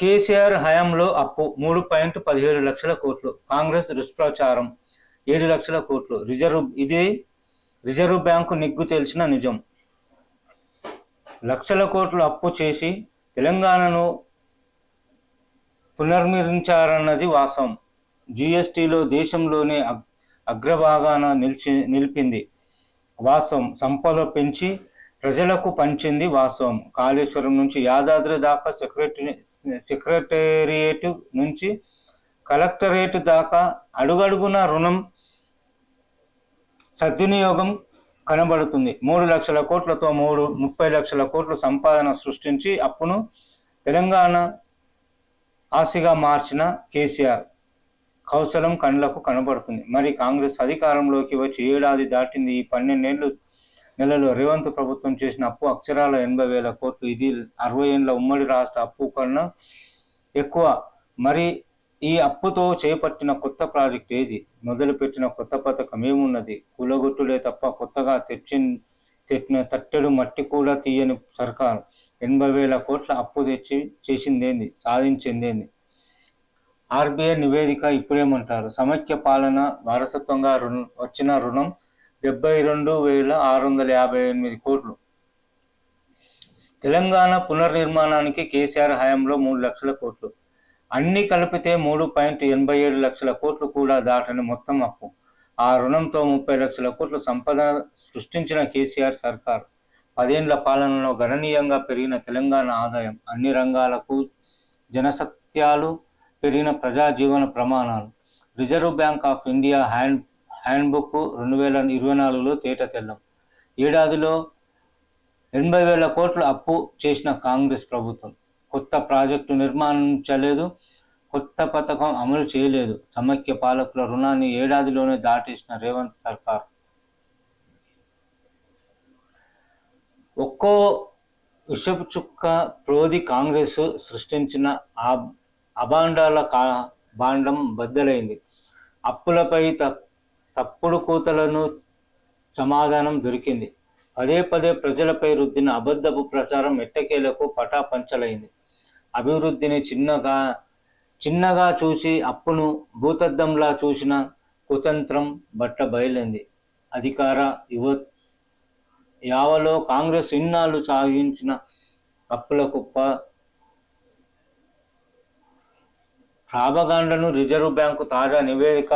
కేసీఆర్ హయాంలో అప్పు మూడు పాయింట్ పదిహేడు లక్షల కోట్లు కాంగ్రెస్ దుష్ప్రచారం ఏడు లక్షల కోట్లు. రిజర్వ్ ఇది రిజర్వ్ బ్యాంకు నిగ్గు తెలిసిన నిజం. లక్షల కోట్లు అప్పు చేసి తెలంగాణను పునర్నిర్మించారన్నది వాస్తవం. జిఎస్టిలో దేశంలోనే అగ్- అగ్రభాగాన నిలిచి నిలిపింది వాస్తవం. సంపద పెంచి ప్రజలకు పంచింది వాస్తవం. కాళేశ్వరం నుంచి యాదాద్రి దాకా సెక్రటరీ సెక్రటేరియట్ నుంచి కలెక్టరేట్ దాకా అడుగడుగున రుణం సద్వినియోగం కనబడుతుంది. మూడు లక్షల కోట్లతో మూడు ముప్పై లక్షల కోట్ల సంపాదన సృష్టించి అప్పును తెలంగాణ ఆశగా మార్చిన కేసీఆర్. కౌశలం కండ్లకు కనబడుతుంది. మరి కాంగ్రెస్ అధికారంలోకి వచ్చి ఏడాది దాటింది. ఈ పన్నెండేళ్ళు నెలలో రేవంత్ ప్రభుత్వం చేసిన అప్పు అక్షరాల ఎనభై వేల కోట్లు. ఇది అరవై ఏళ్ళ ఉమ్మడి రాష్ట్ర అప్పు కన్నా ఎక్కువ. మరి ఈ అప్పుతో చేపట్టిన కొత్త ప్రాజెక్ట్ ఏది? మొదలుపెట్టిన కొత్త పథకం ఏమున్నది? కూలగొట్టులే తప్ప కొత్తగా తెచ్చి తెచ్చిన తట్టెడు మట్టి కూడా తీయని సర్కారు ఎనభై వేల కోట్ల అప్పు తెచ్చి చేసిందేంది? సాధించిందేంది? ఆర్బీఐ నివేదిక ఇప్పుడేమంటారు? సమైక్య పాలన వారసత్వంగా రుణం వచ్చిన రుణం డెబ్బై రెండు వేల ఆరు వందల యాభై ఎనిమిది కోట్లు. తెలంగాణ పునర్నిర్మాణానికి కేసీఆర్ హయాంలో మూడు లక్షల కోట్లు. అన్ని కలిపితే మూడు పాయింట్ ఎనభై ఏడు లక్షల కోట్లు కూడా దాటని మొత్తం అప్పు. ఆ రుణంతో ముప్పై లక్షల కోట్లు సంపద సృష్టించిన కేసీఆర్ సర్కార్. పదేండ్ల పాలనలో గణనీయంగా పెరిగిన తెలంగాణ ఆదాయం అన్ని రంగాలకు జనసత్యాలు పెరిగిన ప్రజాజీవన ప్రమాణాలు. Reserve bank of India hand handbook రెండు వేల ఇరవై నాలుగులో తేట తెల్లం ఏడాదిలో ఎనభై వేల కోట్లు అప్పు చేసిన కాంగ్రెస్ ప్రభుత్వం. కొత్త ప్రాజెక్టు నిర్మాణించలేదు కొత్త పథకం అమలు చేయలేదు. సమైక్య పాలకుల రుణాన్ని ఏడాదిలోనే దాటేసిన రేవంత్ సర్కార్. ఒక్కో విషపు చుక్క ప్రోది కాంగ్రెస్ సృష్టించిన ఆ అభాండాల కా భాండం బద్దలైంది. అప్పులపై తప్ప తప్పుడు కూతలను సమాధానం దొరికింది. పదే పదే ప్రజలపై రుద్దిన అబద్ధపు ప్రచారం ఎట్టకేలకు పటాపంచలైంది అభివృద్ధిని చిన్నగా చిన్నగా చూసి అప్పును భూతద్దంలా చూసిన కుతంత్రం బట్ట బయలైంది. అధికార యువ యావలో కాంగ్రెస్ ఇన్నాళ్ళు సాగించిన అప్పుల కుప్ప ప్రాపగాండను రిజర్వ్ బ్యాంకు తాజా నివేదిక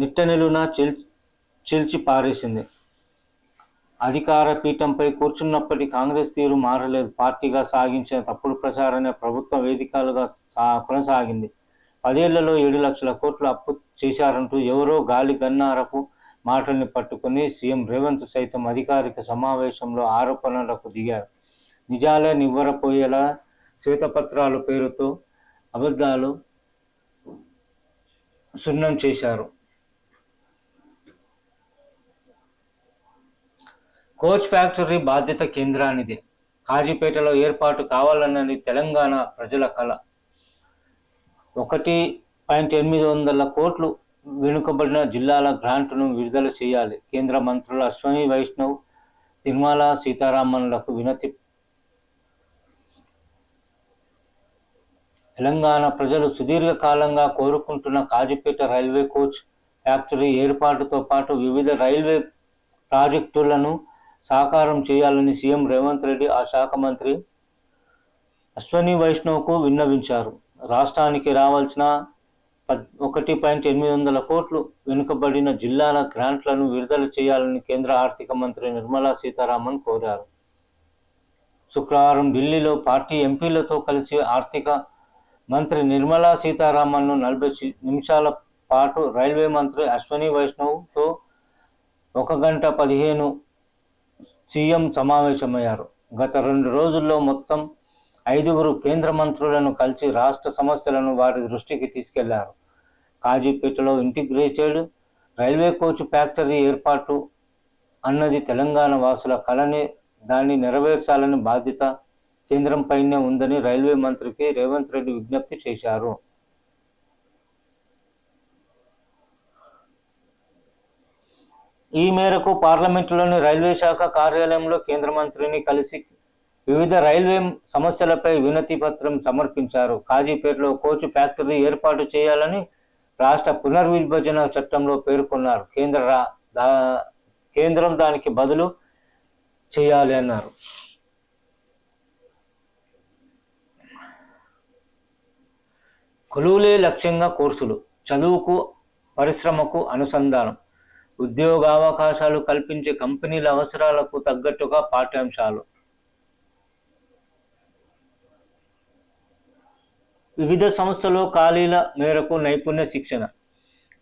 నిట్టనెలున చిల్ చిల్చి పారేసింది. అధికార పీఠంపై కూర్చున్నప్పటి కాంగ్రెస్ తీరు మారలేదు. పార్టీగా సాగించిన తప్పుడు ప్రచారాన్ని ప్రభుత్వ వేదికలుగా సా కొనసాగింది. పదేళ్ళలో ఏడు లక్షల కోట్లు అప్పు చేశారంటూ ఎవరో గాలి గన్నారపు మాటల్ని పట్టుకుని సీఎం రేవంత్ సైతం అధికారిక సమావేశంలో ఆరోపణలకు దిగారు. నిజాలే నివ్వరపోయేలా శ్వేతపత్రాల పేరుతో అబద్ధాలు సున్నం చేశారు. కోచ్ ఫ్యాక్టరీ బాధ్యత కేంద్రానిదే. కాజీపేటలో ఏర్పాటు కావాలన్నది తెలంగాణ ప్రజల కళ ఒకటి పాయింట్ ఎనిమిది వందల కోట్లు వెనుకబడిన జిల్లాల గ్రాంట్ను విడుదల చేయాలి. కేంద్ర మంత్రులు అశ్వని వైష్ణవ్ నిర్మలా సీతారామన్లకు వినతి. తెలంగాణ ప్రజలు సుదీర్ఘకాలంగా కోరుకుంటున్న కాజీపేట రైల్వే కోచ్ ఫ్యాక్టరీ ఏర్పాటుతో పాటు వివిధ రైల్వే ప్రాజెక్టులను సాకారం చేయాలని సీఎం రేవంత్ రెడ్డి ఆ శాఖ మంత్రి అశ్వని వైష్ణవ్కు విన్నవించారు. రాష్ట్రానికి రావాల్సిన పద్ ఒకటి పాయింట్ ఎనిమిది వందల కోట్లు వెనుకబడిన జిల్లాల గ్రాంట్లను విడుదల చేయాలని కేంద్ర ఆర్థిక మంత్రి నిర్మలా సీతారామన్ కోరారు. శుక్రవారం ఢిల్లీలో పార్టీ ఎంపీలతో కలిసి ఆర్థిక మంత్రి నిర్మలా సీతారామన్ను నలభై నిమిషాల పాటు రైల్వే మంత్రి అశ్వని వైష్ణవ్తో ఒక గంట పదిహేను సీఎం సమావేశమయ్యారు. గత రెండు రోజుల్లో మొత్తం ఐదుగురు కేంద్ర మంత్రులను కలిసి రాష్ట్ర సమస్యలను వారి దృష్టికి తీసుకెళ్ళారు. కాజీపేటలో ఇంటిగ్రేటెడ్ రైల్వే కోచ్ ఫ్యాక్టరీ ఏర్పాటు అన్నది తెలంగాణ వాసుల కళని దాన్ని నెరవేర్చాలని బాధ్యత కేంద్రంపైనే ఉందని రైల్వే మంత్రికి రేవంత్ రెడ్డి విజ్ఞప్తి చేశారు. ఈ మేరకు పార్లమెంటులోని రైల్వే శాఖ కార్యాలయంలో కేంద్ర మంత్రిని కలిసి వివిధ రైల్వే సమస్యలపై వినతి పత్రం సమర్పించారు. కాజీపేటలో కోచ్ ఫ్యాక్టరీ ఏర్పాటు చేయాలని రాష్ట్ర పునర్విభజన చట్టంలో పేర్కొన్నారు. కేంద్ర కేంద్రం దానికి బదులు చేయాలి అన్నారు. కొలువులే లక్ష్యంగా కోర్సులు చదువుకు పరిశ్రమకు అనుసంధానం. ఉద్యోగావకాశాలు కల్పించే కంపెనీల అవసరాలకు తగ్గట్టుగా పాఠ్యాంశాలు. వివిధ సంస్థలు ఖాళీల మేరకు నైపుణ్య శిక్షణ.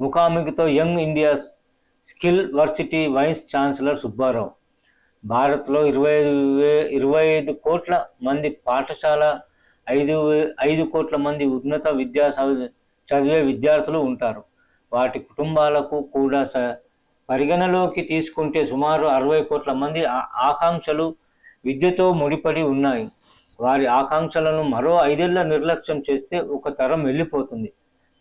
ముఖాముఖితో young India skill varsity vice chancellor Subbarao. భారత్లో ఇరవై ఐదు వే- ఇరవై ఐదు కోట్ల మంది పాఠశాల ఐదు వే- ఐదు కోట్ల మంది ఉన్నత విద్యా చదివే విద్యార్థులు ఉంటారు. వాటి కుటుంబాలకు కూడా స పరిగణలోకి తీసుకుంటే సుమారు అరవై కోట్ల మంది ఆ- ఆకాంక్షలు విద్యతో ముడిపడి ఉన్నాయి. వారి ఆకాంక్షలను మరో ఐదేళ్ళ నిర్లక్ష్యం చేస్తే ఒక తరం వెళ్ళిపోతుంది.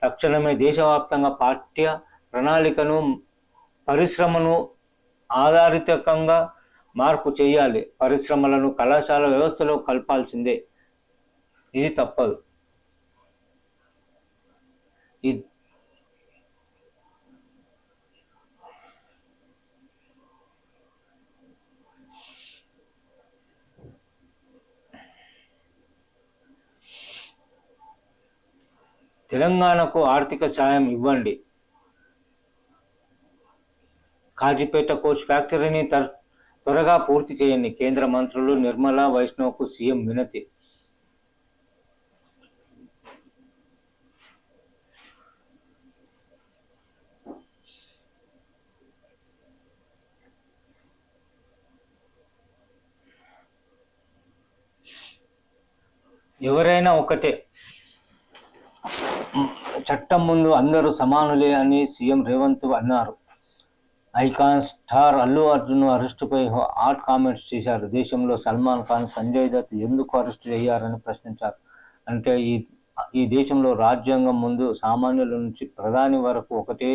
తక్షణమే దేశవ్యాప్తంగా పాఠ్య ప్రణాళికను పరిశ్రమను ఆధారితంగా మార్పు చేయాలి. పరిశ్రమలను కళాశాల వ్యవస్థలో కలపాల్సిందే. ఇది తప్పదు. తెలంగాణకు ఆర్థిక సాయం ఇవ్వండి. కాజీపేట కోచ్ ఫ్యాక్టరీని త్వరగా పూర్తి చేయండి. కేంద్ర మంత్రులు నిర్మలా వైష్ణవ్కు సీఎం వినతి. ఎవరైనా ఒకటే. చట్టం ముందు అందరూ సమానులే అని సీఎం రేవంత్ అన్నారు. ఐకాన్ స్టార్ అల్లు అర్జున్ అరెస్టుపై హాట్ కామెంట్స్ చేశారు. దేశంలో సల్మాన్ ఖాన్ సంజయ్ దత్ ఎందుకు అరెస్ట్ చేయారని ప్రశ్నించారు. అంటే ఈ ఈ దేశంలో రాజ్యాంగం ముందు సామాన్యుల నుంచి ప్రధాని వరకు ఒకటే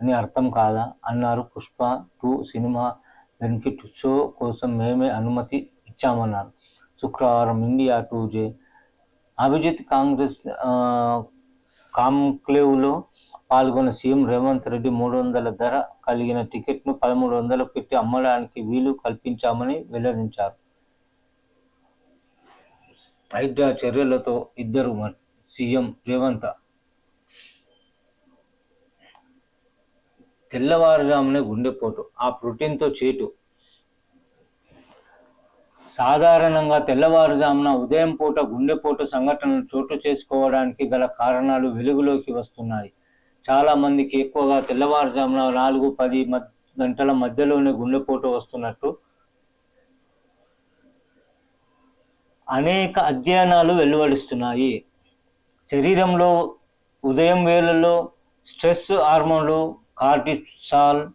అని అర్థం కాదా అన్నారు Pushpa two cinema benefit show కోసం మేమే అనుమతి ఇచ్చామన్నారు. శుక్రవారం India today Abhijit Congress కాంక్లేవ్లో పాల్గొన్న సీఎం రేవంత్ రెడ్డి మూడు వందల ధర కలిగిన టికెట్ను పదమూడు వందలు పెట్టి అమ్మడానికి వీలు కల్పించామని వెల్లడించారు. హైడ్రా చర్యలతో ఇద్దరు సీఎం రేవంత్ తెల్లవారుజామునే గుండెపోటు. ఆ ప్రోటీన్తో చేటు సాధారణంగా తెల్లవారుజామున ఉదయం పూట గుండెపోటు సంఘటనలు చోటు చేసుకోవడానికి గల కారణాలు వెలుగులోకి వస్తున్నాయి. చాలా మందికి ఎక్కువగా తెల్లవారుజామున నాలుగు పది మద్- గంటల మధ్యలోనే గుండెపోటు వస్తున్నట్టు అనేక అధ్యయనాలు వెలువడిస్తున్నాయి. శరీరంలో ఉదయం వేళల్లో స్ట్రెస్ హార్మోన్లు కార్టిసాల్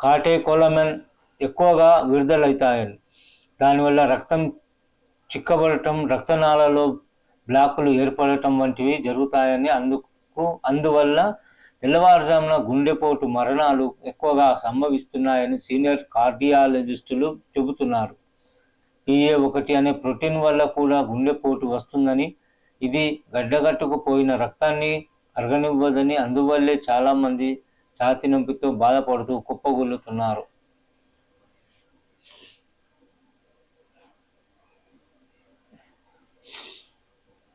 కాటేకోలమెన్ ఎక్కువగా విడుదలవుతాయని దానివల్ల రక్తం చిక్కబడటం రక్తనాళాల్లో బ్లాకులు ఏర్పడటం వంటివి జరుగుతాయని అందుకు అందువల్ల తెల్లవారుజామున గుండెపోటు మరణాలు ఎక్కువగా సంభవిస్తున్నాయని సీనియర్ కార్డియాలజిస్టులు చెబుతున్నారు. పిఏ ఒకటి అనే ప్రోటీన్ వల్ల కూడా గుండెపోటు వస్తుందని ఇది గడ్డగట్టుకుపోయిన రక్తాన్ని అరగనివ్వదని అందువల్లే చాలామంది ఛాతి నొప్పితో బాధపడుతూ కుప్పగొల్లుతున్నారు.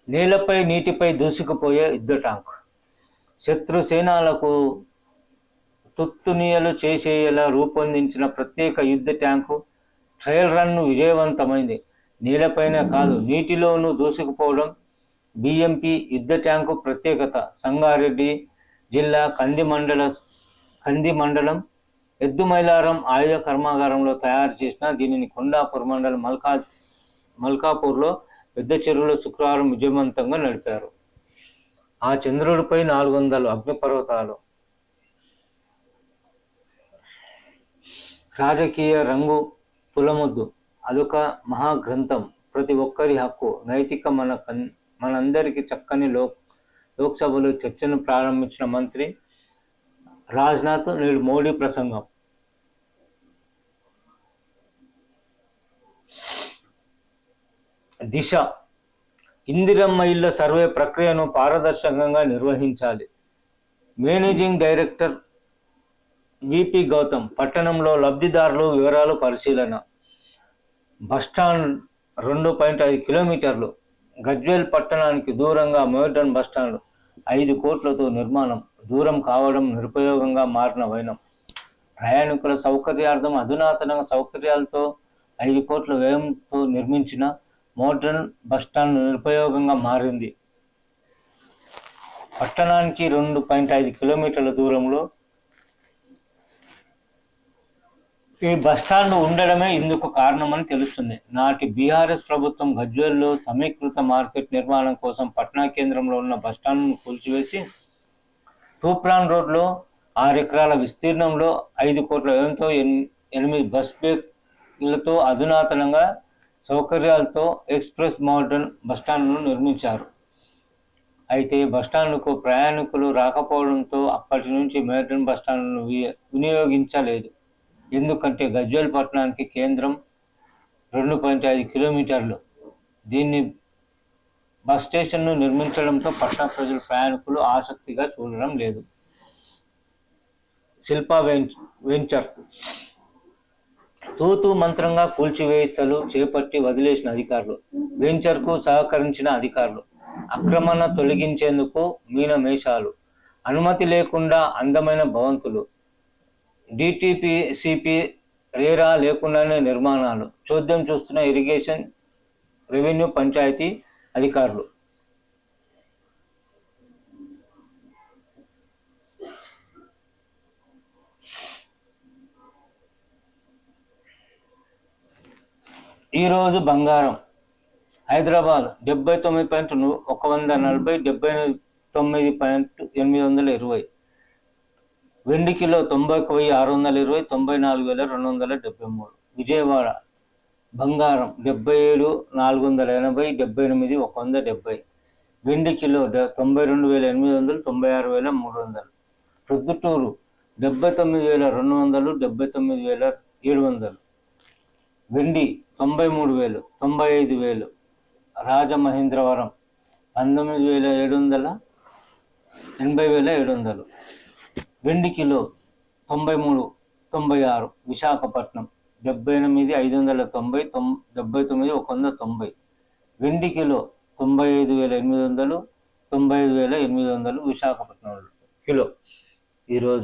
నేలపై నీటిపై దూసుకుపోయే యుద్ధ ట్యాంక్. శత్రు సేనాలకు తుత్తునియలు చేసేలా రూపొందించిన ప్రత్యేక యుద్ధ ట్యాంకు ట్రయల్ రన్ విజయవంతమైంది. నేలపైన కాదు నీటిలోనూ దూసుకుపోవడం బిఎంపి యుద్ధ ట్యాంకు ప్రత్యేకత. సంగారెడ్డి జిల్లా కంది మండల కంది మండలం ఎద్దుమైలారం ఆయుధ కర్మాగారంలో తయారు చేసిన దీనిని కొండాపూర్ మండలం మల్కా మల్కాపూర్లో పెద్ద చెరువులో శుక్రవారం విజయవంతంగా నడిపారు. ఆ చంద్రుడిపై నాలుగు వందలు అగ్నిపర్వతాలు రాజకీయ రంగు పులముద్దు అదొక మహాగ్రంథం. ప్రతి ఒక్కరి హక్కు నైతిక మన కన్ మనందరికీ చక్కని లోక్ లోక్సభలో చర్చను ప్రారంభించిన మంత్రి రాజ్నాథ్ నేడు మోడీ ప్రసంగం. దిశ. ఇందిరమ్మ ఇళ్ళ సర్వే ప్రక్రియను పారదర్శకంగా నిర్వహించాలి. మేనేజింగ్ డైరెక్టర్ విపి గౌతమ్ పట్టణంలో లబ్ధిదారులు వివరాలు పరిశీలన. బస్టాండ్ రెండు పాయింట్ ఐదు కిలోమీటర్లు. గజ్వేల్ పట్టణానికి దూరంగా మోడర్న్ బస్టాండ్ ఐదు కోట్లతో నిర్మాణం. దూరం కావడం నిరుపయోగంగా మారిన వైనం. ప్రయాణికుల సౌకర్యార్థం అధునాతన సౌకర్యాలతో ఐదు కోట్ల వ్యయంతో నిర్మించిన మోడర్న్ బస్టాండ్ నిరుపయోగంగా మారింది. పట్టణానికి రెండు పాయింట్ ఐదు కిలోమీటర్ల దూరంలో ఈ బస్టాండ్ ఉండడమే ఇందుకు కారణమని తెలుస్తుంది. నాటి బీఆర్ఎస్ ప్రభుత్వం గజ్వేల్లో సమీకృత మార్కెట్ నిర్మాణం కోసం పట్టణ కేంద్రంలో ఉన్న బస్టాండ్ను కూల్చివేసి తూప్రాన్ రోడ్లో ఆరు ఎకరాల విస్తీర్ణంలో ఐదు కోట్ల వ్యయంతో ఎనిమిది బస్ బేలతో అధునాతనంగా సౌకర్యాలతో ఎక్స్ప్రెస్ మోడర్న్ బస్టాండ్ను నిర్మించారు. అయితే బస్టాండ్కు ప్రయాణికులు రాకపోవడంతో అప్పటి నుంచి మోడర్న్ బస్టాండ్ను వినియోగించలేదు. ఎందుకంటే గజ్వేల్ పట్టణానికి కేంద్రం రెండు పాయింట్ ఐదు కిలోమీటర్లు. దీన్ని బస్ స్టేషన్ను నిర్మించడంతో పట్టణ ప్రజలు ప్రయాణికులు ఆసక్తిగా చూడడం లేదు. శిల్పా వెంచర్ తూతు మంత్రంగా కూల్చివేయచ్చలు చేపట్టి వదిలేసిన అధికారులు వెంచర్కు సహకరించిన అధికారులు అక్రమణ తొలగించేందుకు మీనమేషాలు అనుమతి లేకుండా అందమైన భవంతులు డిటిపి సిపి రేరా లేకుండానే నిర్మాణాలు చోద్యం చూస్తున్న ఇరిగేషన్ రెవెన్యూ పంచాయతీ అధికారులు. ఈరోజు బంగారం. హైదరాబాద్ డెబ్బై తొమ్మిది పాయింట్ ఒక వంద నలభై డెబ్బై తొమ్మిది పాయింట్ ఎనిమిది వందల ఇరవై. వెండి కిలో తొంభై ఒక వెయ్యి ఆరు వందల ఇరవై తొంభై నాలుగు వేల రెండు వందల డెబ్బై మూడు. విజయవాడ బంగారం డెబ్బై ఏడు నాలుగు వందల ఎనభై డెబ్బై ఎనిమిది ఒక వంద డెబ్బై. వెండి కిలో తొంభై రెండు వేల ఎనిమిది వందలు తొంభై ఆరు వేల మూడు వందలు. ప్రొద్దుటూరు డెబ్బై తొమ్మిది వేల రెండు వందలు డెబ్బై తొమ్మిది వేల ఏడు వందలు. వెండి తొంభై మూడు వేలు తొంభై ఐదు వేలు. రాజమహేంద్రవరం పంతొమ్మిది వేల ఏడు వందల ఎనభై వేల ఏడు వందలు. వెండి కిలో తొంభై మూడు తొంభై ఆరు విశాఖపట్నం డెబ్బై ఎనిమిది ఐదు వందల తొంభై తొం డెబ్బై తొమ్మిది ఒక వంద తొంభై. వెండి కిలో తొంభై ఐదు వేల ఎనిమిది వందలు తొంభై ఐదు వేల ఎనిమిది వందలు విశాఖపట్నం కిలో. ఈరోజు